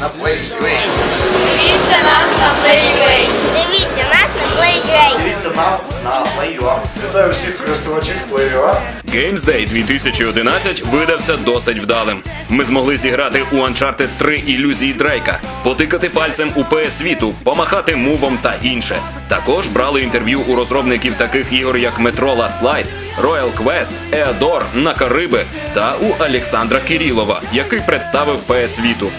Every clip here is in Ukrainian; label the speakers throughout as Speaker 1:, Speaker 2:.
Speaker 1: на Play.ua.
Speaker 2: Дивіться нас на Play.ua.
Speaker 3: Дивіться нас на Play.ua.
Speaker 1: Дивіться нас на Play.ua. Вітаю всіх користувачів Play.ua.
Speaker 4: Games Day 2011 видався досить вдалим. Ми змогли зіграти у Uncharted 3 ілюзії Дрейка, потикати пальцем у PS світу, помахати мувом та інше. Також брали інтерв'ю у розробників таких ігор, як Metro Last Light, Royal Quest, Eador, Накариби та у Олександра Кирилова, який представив PS світу.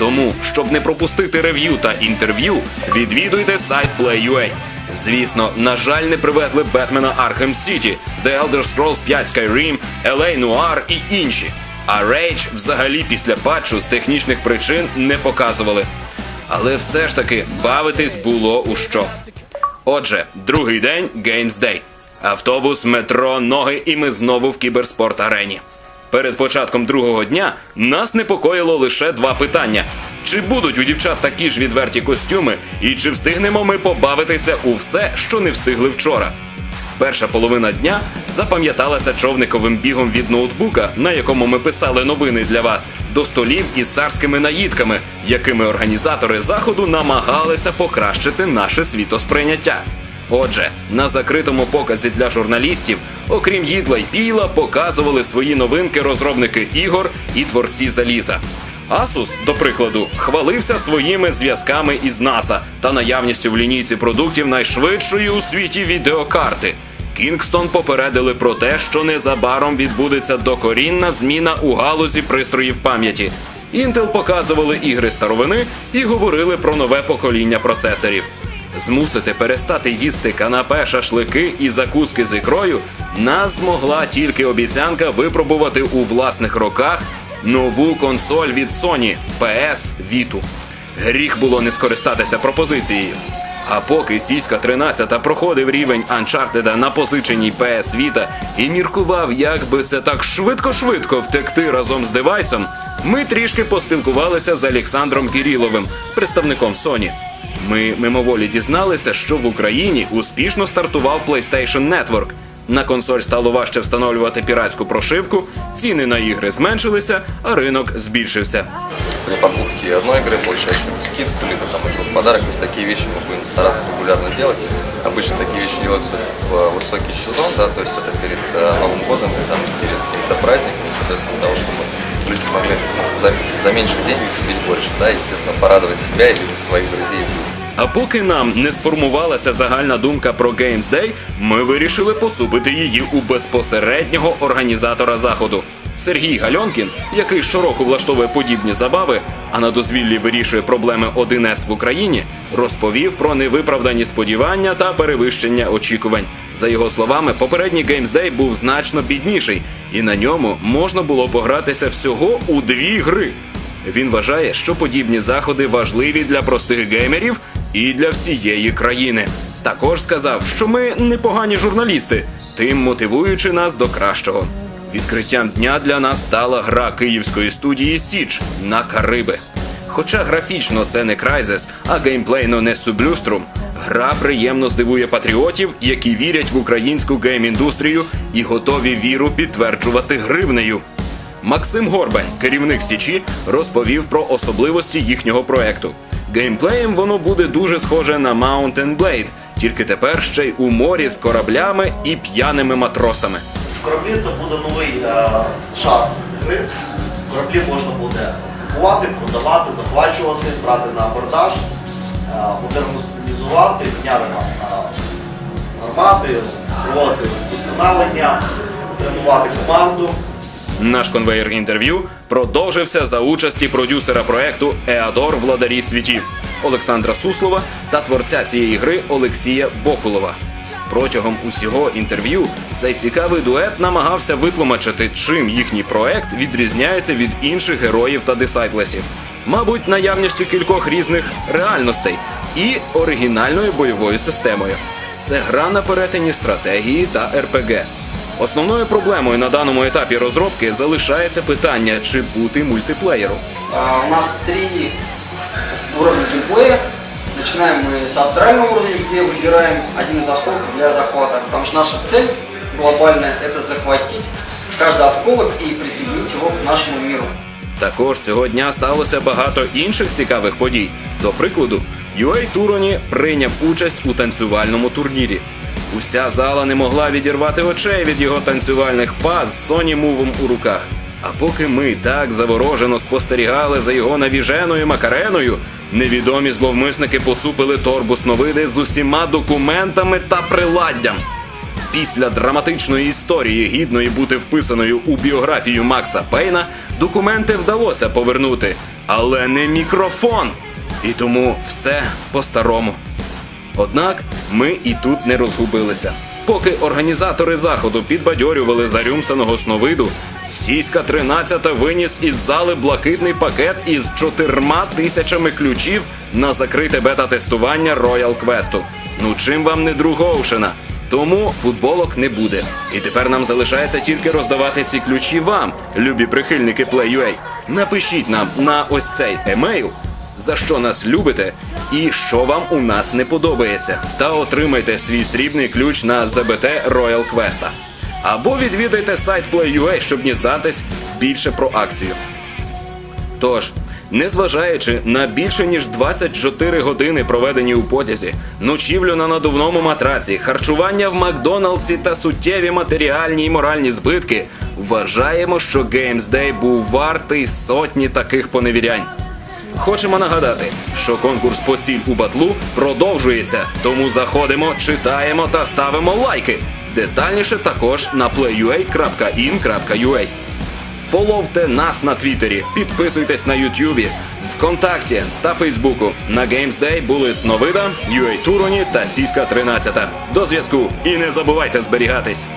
Speaker 4: Тому, щоб не пропустити рев'ю та інтерв'ю, відвідуйте сайт Play.ua. Звісно, на жаль, не привезли Бетмена Arkham City, The Elder Scrolls 5 Skyrim, LA Noir і інші. А Rage взагалі після патчу з технічних причин не показували. Але все ж таки бавитись було у що. Отже, другий день Games Day. Автобус, метро, ноги, і ми знову в кіберспорт арені. Перед початком другого дня нас непокоїло лише два питання: чи будуть у дівчат такі ж відверті костюми, і чи встигнемо ми побавитися у все, що не встигли вчора. Перша половина дня запам'яталася човниковим бігом від ноутбука, на якому ми писали новини для вас, до столів із царськими наїдками, якими організатори заходу намагалися покращити наше світосприйняття. Отже, на закритому показі для журналістів, окрім їдла й піла, показували свої новинки розробники ігор і творці заліза. Asus, до прикладу, хвалився своїми зв'язками із NASA та наявністю в лінійці продуктів найшвидшої у світі відеокарти. Kingston попередили про те, що незабаром відбудеться докорінна зміна у галузі пристроїв пам'яті. Intel показували ігри старовини і говорили про нове покоління процесорів. Змусити перестати їсти канапе, шашлики і закуски з ікрою нас змогла тільки обіцянка випробувати у власних роках нову консоль від Sony PS Vita. Гріх було не скористатися пропозицією. А поки сіська 13 проходив рівень Uncharted на позиченій PS Vita і міркував, як би це так швидко-швидко втекти разом з девайсом, ми трішки поспілкувалися з Олександром Кириловим, представником Sony. Ми мимоволі дізналися, що в Україні успішно стартував PlayStation Network. На консоль стало важче встановлювати піратську прошивку, ціни на ігри зменшилися, а ринок збільшився.
Speaker 5: при покупке одной игры получать скидку, либо там игру в подарок. То есть такие вещи мы будем стараться регулярно делать. Обычно такие вещи делаются в высокий сезон, да, то есть это перед э, Новым годом, и там, перед какими-то праздниками, соответственно, для того, чтобы люди смогли ну, за, за меньшие деньги купить больше, да, и, естественно, порадовать себя или своих друзей и близких.
Speaker 4: А поки нам не сформувалася загальна думка про Games Day, ми вирішили поцупити її у безпосереднього організатора заходу. Сергій Гальонкін, який щороку влаштовує подібні забави, а на дозвіллі вирішує проблеми 1С в Україні, розповів про невиправдані сподівання та перевищення очікувань. За його словами, попередній Games Day був значно бідніший, і на ньому можна було погратися всього у дві гри. Він вважає, що подібні заходи важливі для простих геймерів і для всієї країни. Також сказав, що ми непогані журналісти, тим мотивуючи нас до кращого. Відкриттям дня для нас стала гра київської студії Січ на Кариби. Хоча графічно це не Crysis, а геймплейно не Sublustrum, гра приємно здивує патріотів, які вірять в українську гейм-індустрію і готові віру підтверджувати гривнею. Максим Горбань, керівник Січі, розповів про особливості їхнього проекту. Геймплеєм воно буде дуже схоже на Mountain Blade, тільки тепер ще й у морі з кораблями і п'яними матросами.
Speaker 1: В кораблі це буде новий е, шар гри. В кораблі можна буде купувати, продавати, захвачувати, брати на абордаж, е, модернізувати, міняти е, гармати, проводити вдосконалення, тренувати команду.
Speaker 4: Наш конвейер інтерв'ю продовжився за участі продюсера проекту Еадор Владарі світів Олександра Суслова та творця цієї гри Олексія Бокулова. Протягом усього інтерв'ю цей цікавий дует намагався витлумачити, чим їхній проект відрізняється від інших героїв та дисайплесів. Мабуть, наявністю кількох різних реальностей і оригінальною бойовою системою. Це гра на перетині стратегії та РПГ. Основною проблемою на даному етапі розробки залишається питання, чи бути мультиплеєром.
Speaker 6: А, У нас три уровня геймплея. Начинаем мы с астрального уровня, где выбираем один из осколков для захвата. Потому что наша цель глобальная – это захватить каждый осколок и присоединить его к нашему миру.
Speaker 4: Також цього дня сталося багато інших цікавих подій. До прикладу, UA Туроні прийняв участь у танцювальному турнірі. Уся зала не могла відірвати очей від його танцювальних паз з Соні Мувом у руках. А поки ми так заворожено спостерігали за його навіженою макареною, невідомі зловмисники поцупили торбу сновиди з усіма документами та приладдям. Після драматичної історії, гідної бути вписаною у біографію Макса Пейна, документи вдалося повернути, але не мікрофон. І тому все по-старому. Однак ми і тут не розгубилися. Поки організатори заходу підбадьорювали зарюмсаного сновиду, сіська 13 виніс із зали блакитний пакет із чотирма тисячами ключів на закрите бета-тестування Royal Quest. Ну чим вам не друг Оушена? Тому футболок не буде. І тепер нам залишається тільки роздавати ці ключі вам, любі прихильники Play.ua. Напишіть нам на ось цей емейл, за що нас любите і що вам у нас не подобається, та отримайте свій срібний ключ на ЗБТ Royal Quest. Або відвідайте сайт Play.ua, щоб дізнатись більше про акцію. Тож, незважаючи на більше ніж 24 години, проведені у потязі, ночівлю на надувному матраці, харчування в Макдоналдсі та суттєві матеріальні і моральні збитки, вважаємо, що Games Day був вартий сотні таких поневірянь. Хочемо нагадати, що конкурс по ціль у батлу продовжується, тому заходимо, читаємо та ставимо лайки. Детальніше також на playua.in.ua. Фоловте нас на Твіттері, підписуйтесь на Ютубі, ВКонтакті та Фейсбуку. На Games Day були Сновида, UA Туроні та Сіська 13. До зв'язку і не забувайте зберігатись.